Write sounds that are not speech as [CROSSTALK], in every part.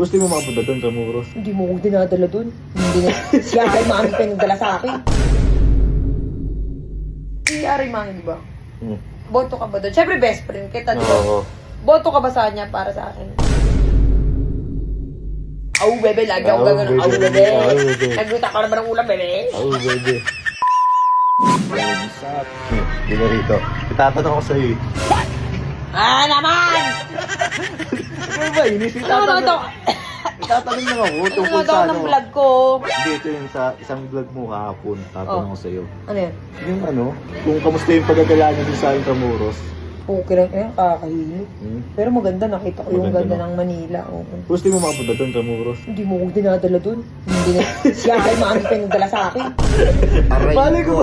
Gusto mo makapunta doon sa Muros? Hindi mo ko dinadala dun. Hindi na. Si Aray Mami pa yung nagdala sa akin. Si Aray Mami, di ba? Hmm. Boto ka ba doon? Siyempre best friend kita, di ba? Oo. Boto ka ba sa kanya para sa akin? Au, bebe, lagi ako Au, gagano. Au, bebe. bebe. Au, bebe. Nagluta ka naman ng ulam, bebe. Oo, baby. What's up? Hindi na rito. Itatanong ko sa'yo eh. Ah, naman! Ano ba? Inis Ano na ito? Itatanong lang ako Ano tungkol na sa ito ano. ng vlog ko? Hindi, ito yung sa isang vlog mo kahapon. Tatanong Oh. ko sa'yo. Ano yan? Yung ano, kung kamusta yung pagkakala dun sa Intramuros. Okay lang yan, kakahilo. Hmm? Pero maganda, nakita ko yung Maganda, ganda no? ng Manila. Oo. Gusto mo makapunta doon sa Muros? Hindi mo ko dinadala dun. Hindi na. Si Aray Mami pa yung nagdala sa akin. [LAUGHS] Aray Balik ko?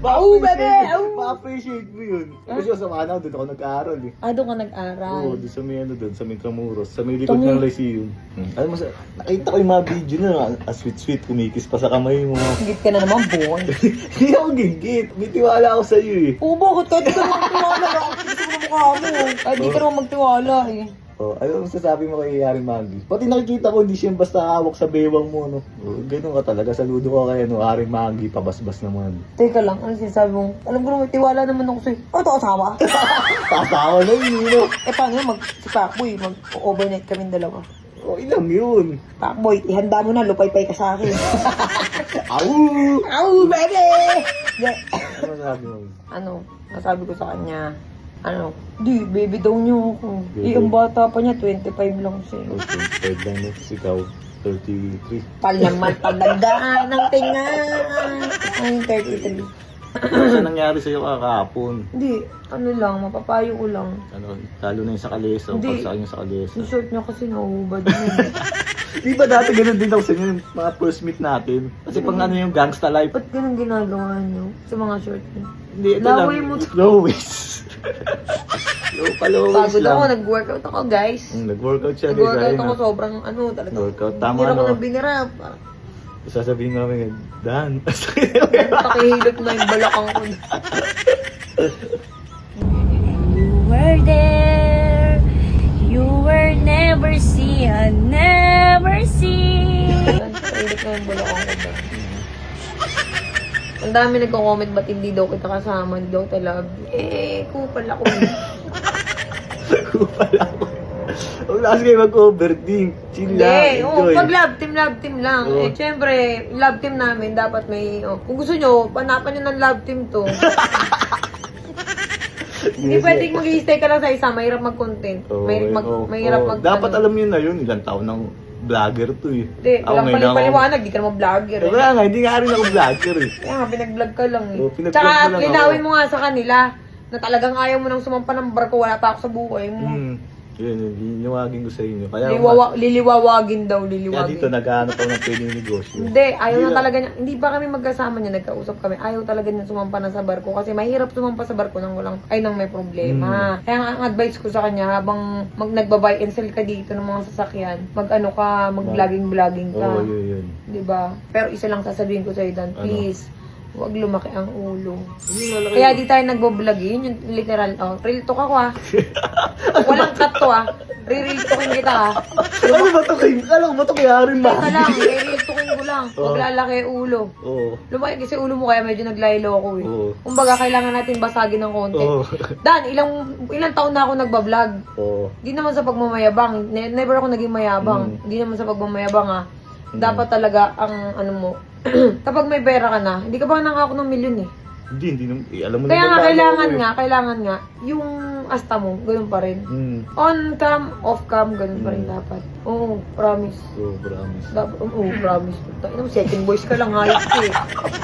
Au, [LAUGHS] bebe! Au! Ma-appreciate mo yun. Kasi sa Manao, doon ako nag-aaral eh. Ah, doon ka nag-aral. Oo, doon sa may ano doon, sa may Intramuros, sa may likod Tama. ng Lyceum. Hmm. Mo, sa, nakita ko yung mga video na, ang sweet-sweet, kumikis pa sa kamay mo. Higit ka na naman, boy. Hindi ako gigit. May tiwala ako sa iyo eh. Oo, bakit? Kahit di ka naman magtiwala. Nakakita ko na mukha mo. Kahit di ka naman magtiwala eh. Oh, ano ang sasabi mo kay Yari Maggie? Pati nakikita ko, hindi siya basta hawak sa bewang mo, no? Oh, ganun ka talaga. Saludo ka kay ano, Yari Maggie, pabasbas naman. Teka lang, ano sinasabi mo? Alam ko naman, tiwala naman ako sa'yo. Oh, ito kasama. Tasawa na yun, no? eh, paano yun? Mag, si Pacboy, mag-overnight kami dalawa. Oh, ilang yun. Pacboy, ihanda mo na, lupay-pay ka sa akin. [LAUGHS] Au! Au, baby! Yeah. Ano sabi mo? ano, nasabi ko sa kanya, ano, di, baby daw niyo ako. Baby. Eh, ang bata pa niya, 25 lang siya. Okay, third lang next, ikaw, 33. Pal naman, pagandaan ng tinga. Ay, 33. Ano nangyari sa'yo kakahapon? Hindi, ano lang, mapapayo ko lang. Ano, lalo na yung sa kalesa, Hindi. pag sa akin yung sa kalesa. Yung short niya kasi nahubad yun. [LAUGHS] Di ba dati ganun din ako sa inyo, yung mga first meet natin? Kasi pang ano yung gangsta life. Ba't ganun ginagawa niyo sa mga short niyo? Hindi, ito Laway lang. mo to. [LAUGHS] Low pa lowes Pagod lang. ako, nag-workout ako guys. Mm, nag-workout siya, guys. Nag-workout ako na. sobrang ano talaga. Workout. Tama, Hindi ako no? nang binirap. Sasabihin namin, Dan. [LAUGHS] Pakihilot na yung balakang ko. You were there. You were never seen, never seen. Pakihilot na yung balakang ko. Ang dami nagko-comment ba't hindi daw kita kasama, hindi daw love. Eh, kupal ako. [LAUGHS] Kupal ako. Huwag na kasi kayo mag-overthink. Chill lang, Hindi, oh, enjoy. pag love team, love team lang. Oo. Eh, syempre, love team namin, dapat may, oh, kung gusto nyo, panapan nyo ng love team to. [LAUGHS] Hindi Yes, pwedeng mag-stay ka lang sa isa, mahirap mag-content. Oo, Mahirap mag, oo, mahirap oo. mag, Dapat ano. alam yun na yun, ilang taon ng vlogger to eh. Hindi, walang ngayon ako- palipaliwanag, di ka naman vlogger. Eh. Wala nga, hindi nga rin ako vlogger eh. Kaya nga, pinag-vlog ka lang eh. Oo, pinag-vlog Tsaka, ko lang linawin ako. mo nga sa kanila na talagang ayaw mo nang sumampa ng barko, wala pa ako sa buhay mo. Hmm. Yun, yun, liliwagin ko sa inyo. Kaya, Liwawa, liliwawagin daw, kaya liliwagin. dito naghahanap ako ng pwede negosyo. Hindi, ayaw na talaga niya. Hindi pa kami magkasama niya, nagkausap kami. Ayaw talaga niya sumampa na sa barko kasi mahirap sumampa sa barko nang walang, ay nang may problema. Hmm. Kaya nga, ang advice ko sa kanya, habang mag nagbabuy and sell ka dito ng mga sasakyan, mag ano ka, mag vlogging vlogging ka. Oo, yun, yun. Di ba? Pero isa lang sasabihin ko sa'yo, Dan, Ano? please, huwag lumaki ang ulo. Kaya di tayo nagbo-vlog yun, yung literal, oh, real talk ako ah. Walang cut to ah. Re-real talking kita ah. Ano ba ito kay, ano ba ito kay Haring Teka lang, re-real talking ko lang. Huwag Oh. lalaki ulo. Oo. Lumaki kasi ulo mo kaya medyo naglaylo ako eh. Oo. Kumbaga, kailangan natin basagin ng content. Oo. Dan, ilang ilang taon na ako nagbablog. Oo. Di naman sa pagmamayabang. Ne- never ako naging mayabang. Mm. Di naman sa pagmamayabang ah. Dapat talaga ang ano mo. [CLEARS THROAT] kapag may pera ka na, hindi ka ba nangako ng milyon eh. Hindi, hindi naman. Eh, alam mo Kaya naman nga, kailangan ako eh. nga, kailangan nga, yung asta mo, ganun pa rin. Hmm. On cam, off cam, ganun pa rin Mm. dapat. Oo, promise. So, promise. Dapat, oo, promise. Tayo naman, second voice ka lang, hayop ka eh.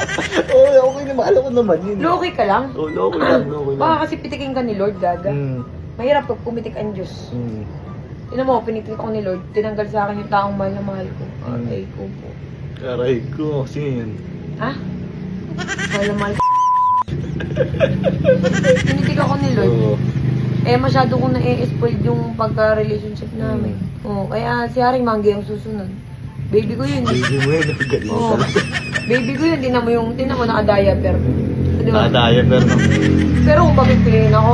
[LAUGHS] Oo, okay naman. Alam ko naman yun. Loki ka lang. Oo, loko lang, [CLEARS THROAT] loko lang. Baka kasi pitikin ka ni Lord, gaga. Hmm. Mahirap pag pumitik ang Diyos. Hmm. Tinan mo, pinitik ako ni Lord, tinanggal sa akin yung taong mahal na mahal ko. Mm. Ay, ko po. Aray ko, sino yun? Ha? Mahal na mahal ko. pinitik ako ni Lord. Oo. Eh, masyado ko na-spoiled yung pagka-relationship namin. Mm. Oo, kaya si Haring Manggi ang susunod. Baby ko yun. Baby mo yun, [LAUGHS] galing Oo. Baby ko yun, tinan mo yung, tinan mo naka-diaper. Di ba? Nakadaya, pero no. Pero kung bakit piliin ako,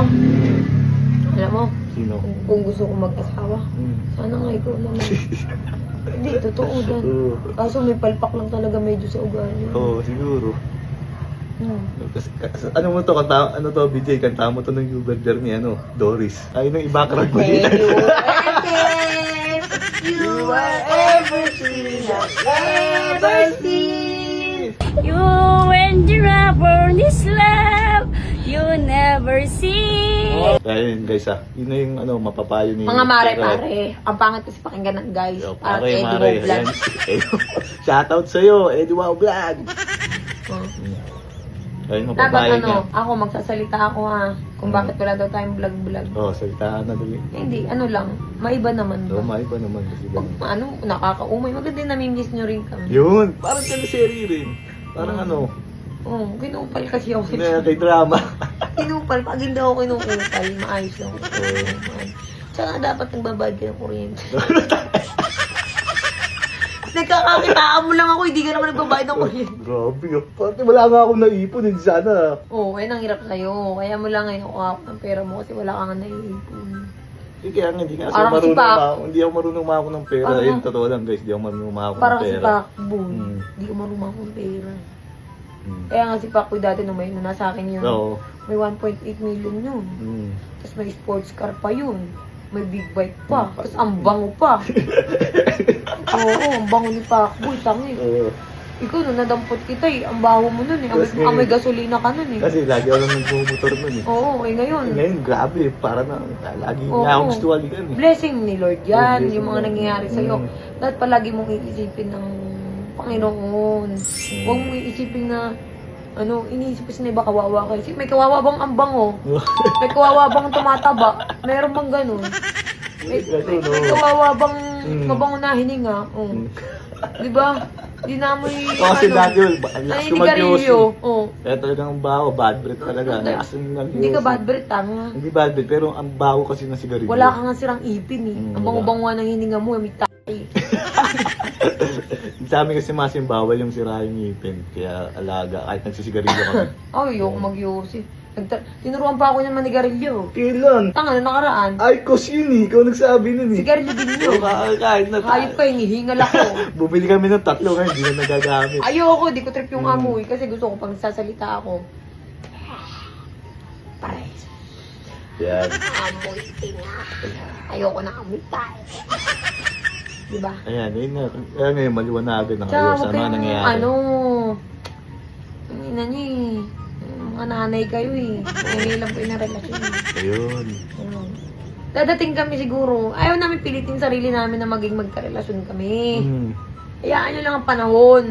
Sino? Kung, gusto ko mag-asawa. Hmm. Sana nga ikaw naman. [LAUGHS] Hindi, totoo dan. Oo. Kaso may palpak lang talaga medyo sa ugali. Oo, siguro. Hmm. Kasi, kasi, ano mo to, kanta, ano to, BJ, kanta mo to ng Hubert ni ano, Doris. Ayun ang i-background Thank din. you, [LAUGHS] everything. You are everything I've ever seen. You and the rubber this love you never see. Ayun guys ah, yun na yung ano, mapapayo ni Mga mare-pare, ang pangit kasi pakinggan ng guys. Yo, pare, Eddie mare. Mo Vlog. [LAUGHS] Shoutout sa'yo, Eddie Wow Vlog. Oh. Ayun, Dapat mapapayo ano, niya. ako magsasalita ako ha, kung Mm. bakit wala daw tayong vlog-vlog. Oo, oh, salitaan na dali. Eh, Hindi, ano lang, maiba naman ba? may pa naman kasi Pag, ganun. ano, nakakaumay, maganda yung namimiss nyo rin kami. Yun, parang teleserye rin. Parang Mm. ano, Oo, oh, kinupal kasi ako. na kay drama. [LAUGHS] kinupal, pag hindi ako kinupal, maayos lang. [LAUGHS] Oo. Tsaka dapat nagbabayad ka ng kuryente. [LAUGHS] Nagkakakitaan mo lang ako, hindi ka naman nagbabayad ng kuryente. Grabe ah. Pati wala nga akong naipon, hindi sana. Oo, oh, ayun ang hirap sa'yo. Kaya mo lang ngayon kuha ng pera mo kasi wala kang naiipon. Eh, kaya nga, hindi nga Parang si marunong Pac. ma- hindi ako marunong mako ng pera. Ano? Ayun, totoo lang guys, hindi ako marunong mako ng Parang si pera. Mm. Hindi ko marunong ng pera. Mm. Kaya nga si Pacboy dati nung may na nasa akin yun. Oo. May 1.8 million yun. Mm. Tapos may sports car pa yun. May big bike pa. Mm. Tapos ang bango pa. [LAUGHS] Oo, ang bango ni Pacboy. Tangi. Oo. Ikaw, nung nadampot kita eh. Ang baho mo nun eh. Amoy, Kasi- amoy gasolina ka nun eh. Kasi lagi ako lang nagmumotor nun eh. Oo, eh ngayon. Ngayon, grabe. Para na, lagi Oo. nga akong gusto halikan eh. Blessing ni Lord yan. Oh, blessing yung mga nangyayari sa'yo. Mm. Dapat palagi mong iisipin ng Panginoon. Mm. Huwag mong iisipin na ano, iniisip kasi na iba kawawa kayo. May kawawa bang ambang oh? [LAUGHS] May kawawa bang tumataba? Meron bang ganun? May, may, may kawawa bang Mm. mabango na hininga? Oh. Mm. Di ba? Di na mo yung Oo, kasi dati, ang lakas naninigarilyo. kumagyosi. Oh. Kaya talagang ang baho, bad breath talaga. Lakas ng nagyosi. Hindi ka bad breath, tanga. Hindi bad breath, pero ang baho kasi ng sigarilyo. Wala ka nga sirang ipin eh. Mm, Ang bango-bango ng hininga mo, may tayo. [LAUGHS] Sa amin kasi mas yung bawal yung sira yung ngipin. Kaya alaga, kahit nagsisigarilyo kami. [LAUGHS] Ay, ayoko mag-yosi. Nagta- Tinuruan pa ako niyan manigarilyo. Kailan? Tanga na nakaraan. Ay, kos yun eh. Ikaw nagsabi nun eh. Sigarilyo din yun. ka- [LAUGHS] kahit na Hayop ka, hingal ako. [LAUGHS] Bumili kami ng tatlo ngayon, hindi na nagagamit. Ayoko, di ko trip yung Mm. amoy kasi gusto ko pag sasalita ako. Pares. Yan. Amoy tinga. Ayoko na amoy tayo. Diba? Ayan, yun na. Kaya ngayon, maliwanagan na kayo sa mga nangyayari. ano, ina niyo eh. Mga nanay kayo eh. Ngayon lang po yung relasyon. Ayun. Ano. Dadating kami siguro. Ayaw namin pilitin sarili namin na maging magkarelasyon kami. Hmm. Hayaan nyo lang ang panahon.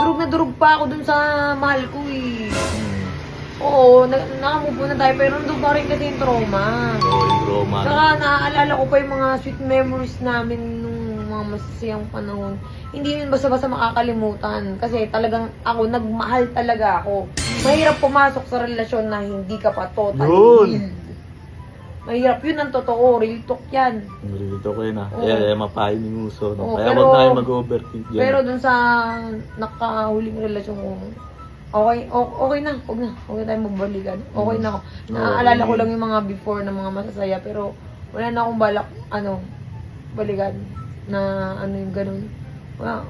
Durog na durog pa ako dun sa mahal ko eh. Hmm. Oo, na na tayo pero nandun pa rin kasi yung trauma. Oo, yung trauma. Saka naaalala ko pa yung mga sweet memories namin masasayang panahon. Hindi yun basta-basta makakalimutan. Kasi talagang ako, nagmahal talaga ako. Mahirap pumasok sa relasyon na hindi ka pa totally Yun. healed. Mahirap yun ang totoo. Real talk yan. Nililito ko yun ah. Oo. Kaya, kaya mapahin ni Muso. No? Oo, kaya pero- wag na kayo mag-overthink dyan. Pero dun sa nakahuling relasyon ko, okay, o- okay na, huwag na, huwag na tayo magbalikan. Okay na ako. Oo, Naaalala ko okay. lang yung mga before na mga masasaya, pero wala na akong balak, ano, balikan na ano yung ganun. Wala,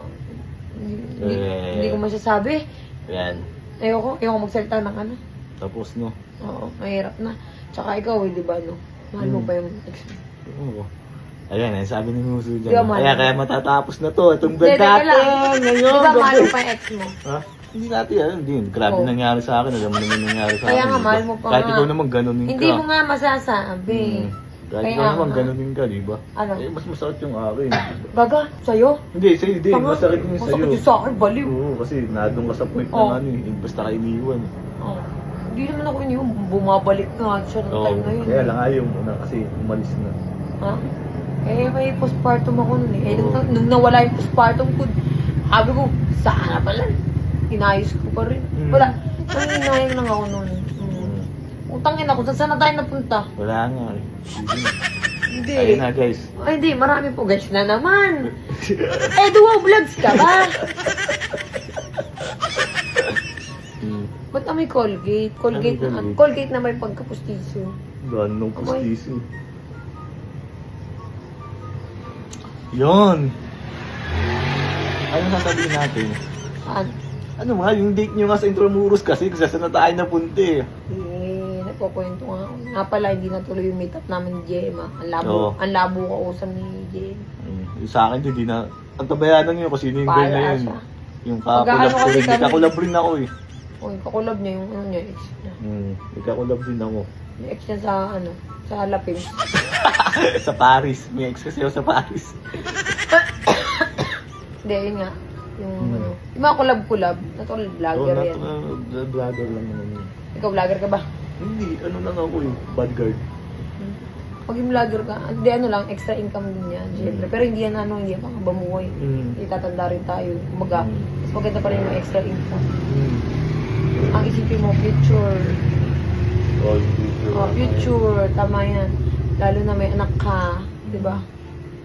hindi, Eh. hindi ko masasabi. Yan. Ayoko, ayoko magsalita ng ano. Tapos no. Oo, mahirap na. Tsaka ikaw, eh, di ba, no? Mahal mo Hmm. pa yung mo. Oo. Ayan, eh, sabi ni Muso Di dyan. ba, kaya, mahal? kaya matatapos na to. Itong vlog Hindi, teka natin. lang. Ngayon. Di ba, mahal mo pa yung ex mo? Ha? Hindi natin yan. Hindi. Grabe Oo. nangyari sa akin. Alam mo naman nangyari sa Kaya akin. nga, di ba? mahal mo pa Kahit nga. ikaw naman ganunin ka. Hindi mo nga masasabi. Hmm. Kahit Kaya ikaw naman nga. ganunin ka, di ba? Ano? Eh, mas masakit yung akin. Gaga, sa'yo? Hindi, sa'yo din. Tanga. Masakit yung sa'yo. Masakit yung sa akin, baliw. Oo, kasi nadong ka sa point Oo. na ano eh. Basta ka iniwan. Oh. Hindi naman ako yun, bumabalik na siya ng Oo. time na yun. Kaya lang ayaw mo na kasi umalis na. Ha? Eh, may postpartum ako nun eh. Eh, nung, Oo. nung nawala yung postpartum ko, sabi ko, sana pala. Inayos ko pa rin. Mm. Wala. Nanginayang lang ako nun. Utangin ako, saan sana tayo napunta? Wala nga eh. Na. Hindi. Ayun na guys. Ay, hindi. Marami po guys na naman. eh, duwa vlogs ka ba? Hmm. Ba't na may Colgate? Colgate, Ano na, Colgate? Colgate na may pagkapustiso. Ganong pustiso. Yun. Ano sasabihin natin? Saan? Ano nga, yung date nyo nga sa Intramuros kasi, kasi saan na tayo napunti. Eh, nagkukwento nga. Nga pala, hindi natuloy yung meetup namin ni Gemma. Ang labo, Oo. ang labo ka usam ni Gemma. Mm, yung sa akin, hindi na, ang tabayanan nyo kasi sino yung girl na yun. siya. Yung kakulab ko kasi rin, kami? kakulab rin ako eh. Yung kakulab niya, yung ano niya, ex niya. Mm, kakulab din ako. Yung ex niya sa, ano, sa Lapin. [LAUGHS] sa Paris, may ex kasi ako sa Paris. [COUGHS] Hindi, yun nga. Yung, Hmm. ano, yung mga kulab-kulab. Vlogger Oo, yan. nat- uh, vlogger lang naman yun. Ikaw, vlogger ka ba? Hindi, ano lang ako eh, bodyguard. Pag yung vlogger ka, hindi ano lang, extra income din yan. Mm. Pero hindi yan ano, hindi yan makabamuhay. Mm. Itatanda rin tayo. Kumaga, Mm. mas maganda pa rin yung extra income. Mm. Ang isipin mo, future. All future. Oh, future, tama yan. Lalo na may anak ka, di ba?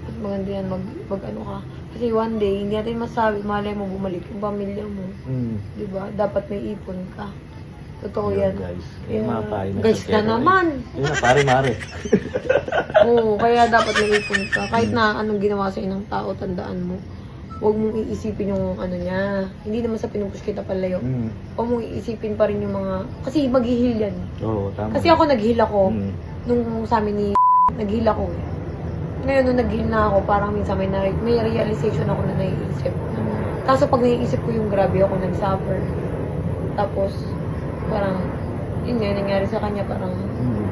Mas maganda yan, mag, mag ano ka. Kasi one day, hindi natin masabi, malay mo bumalik yung pamilya mo. Mm. Di ba? Dapat may ipon ka. Totoo Yun, yan. guys. Yeah. Yung mga na Guys Kero, naman. Yun na, pare-mare. [LAUGHS] Oo, kaya dapat may ipon ka. Kahit na anong ginawa sa ng tao, tandaan mo. Huwag mong iisipin yung ano niya. Hindi naman sa pinupush kita palayo. mm. Huwag mong iisipin pa rin yung mga... Kasi maghihil yan. Oo, tama. Kasi ako naghil ako. Mm. Nung sa amin ni... [LAUGHS] Naghil ako. Ngayon, nung naghil na ako, parang minsan may, na- may realization ako na naiisip. Kaso pag naiisip ko yung grabe ako nag-suffer. Tapos, parang, yun nga, yung nangyari sa kanya, parang Mm.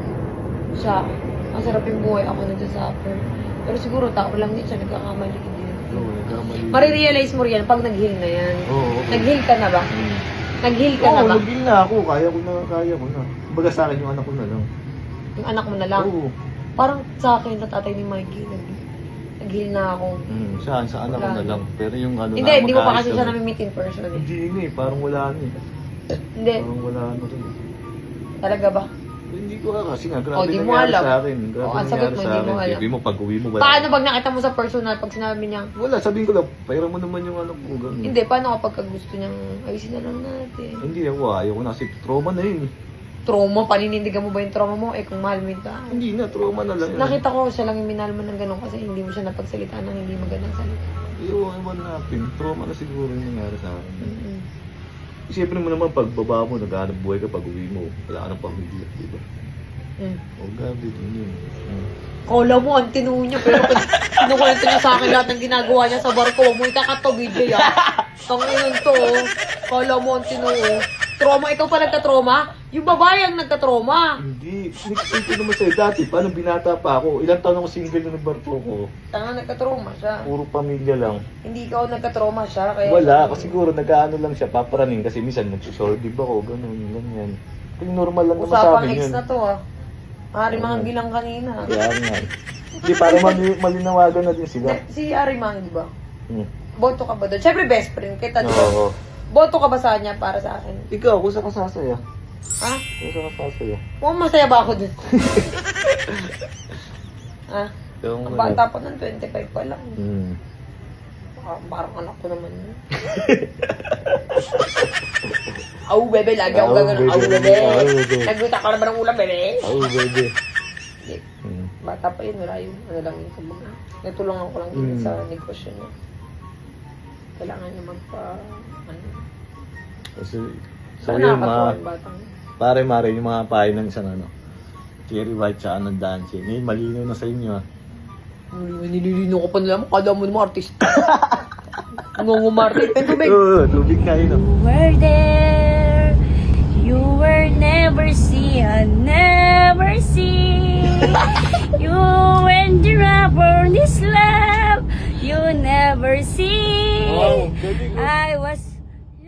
siya, masarap yung buhay ako nagsasuffer. Pero siguro tao lang din siya, nagkakamali din. Oo, nagkamali. Marirealize mo yan pag nag-heal na yan. Oo, okay. Nag-heal ka na ba? Mm. Nag-heal ka Oo, na ba? nag na ako. Kaya ko na, kaya ko na. Baga sa akin yung anak ko na lang. Yung anak mo na lang. Oo. Parang sa akin, na tatay ni Mikey, nag- nag-heal na ako. Mm, saan? Sa anak ko na lang. Pero yung ano Hindi, na, hindi mo pa kasi siya nami-meet in person eh. Hindi na eh. Parang wala na eh. Hindi, Parang wala na rin. talaga ba? Hindi ko alam kasi nga, grabe Oh, di mo nangyari alam. sa akin. Grabe Oh, ang sagot mo, sa di mo alam. Sabi mo, pag uwi mo, wala. Paano pag nakita mo sa personal, pag sinabi niya, Wala, sabihin ko lang, pairam mo naman yung anak ko. Ganun. hindi, paano kapag gusto niyang ayusin na lang natin? Hindi ako, ayaw ko na kasi trauma na yun. Trauma, paninindigan mo ba yung trauma mo? Eh, kung mahal mo yung tao. Hindi na, trauma na lang yun. Nakita ko siya lang yung minahal mo ng ganun kasi hindi mo siya napagsalita ng hindi magandang salita. Iwan, iwan natin. Trauma na siguro yung nangyari sa akin. Mm-mm. Isipin mo naman, pag baba mo, naghahanap buhay ka, pag uwi mo, wala ka ng pamilya, di ba? Mm. O, gabi din yun. Mm. Kala mo, ang tinu niya, pero pag kinukwento niya sa akin lahat ng ginagawa niya sa barko, huwag mo ikakatawid niya yan. Tanginan to, oh. Kala mo, ang tinu oh. Trauma, ikaw pa nagka-trauma? Yung babae ang nagka-trauma. Hindi, ito naman sa'yo dati, paano binata pa ako, ilang taon ako single na nagbarko ko, Tanga, nagka-trauma siya. puro pamilya lang. Hindi ikaw nagka-trauma siya, kaya... Wala, kasi siguro nagkaano lang siya, paparaning kasi minsan nagsusordive ako, ganun, ganyan. Yung normal lang naman sa Usapang ex yun. na to, ah. Maaari mahanggilang kanina. Kaya nga. Hindi, para mali- malinawagan na din sila. Si Arimang, di ba? Hmm. Boto ka ba doon? Siyempre, best friend kita, di ba? Oo. Boto ka ba sa kanya para sa akin? Ikaw, kung saan ka sasaya? Ha? Saan ka sasaya? Kung masaya ba ako dun? [LAUGHS] ha? Yung, Ang bata pa ng 25 pa lang. Hmm. Ah, parang anak ko naman yun. [LAUGHS] Aw, bebe, lagi ako Aw, gagano. Aw, bebe. bebe. Aw, bebe. Nagluta ka na ba ng ulam, bebe? Oh, baby. Hindi. Hmm. Bata pa yun, wala yung ano lang yung kumbaga. Natulungan ko lang din Mm. sa negosyo niya. Kailangan niya magpa... Ano, Kasi, so yun, mga, yun? pare-mare, yung mga payo ng isang ano, Cherry White sa anong dance. Ngayon, malinaw na sa inyo, ah. Nililino ko pa nila mo. Kada mo naman artista. [LAUGHS] Ngungumarte. Pero tubig. Oo, tubig na yun, ah. You were there. You were never seen, I never seen. [LAUGHS] you endure for this love. You never see. Wow, oh. I was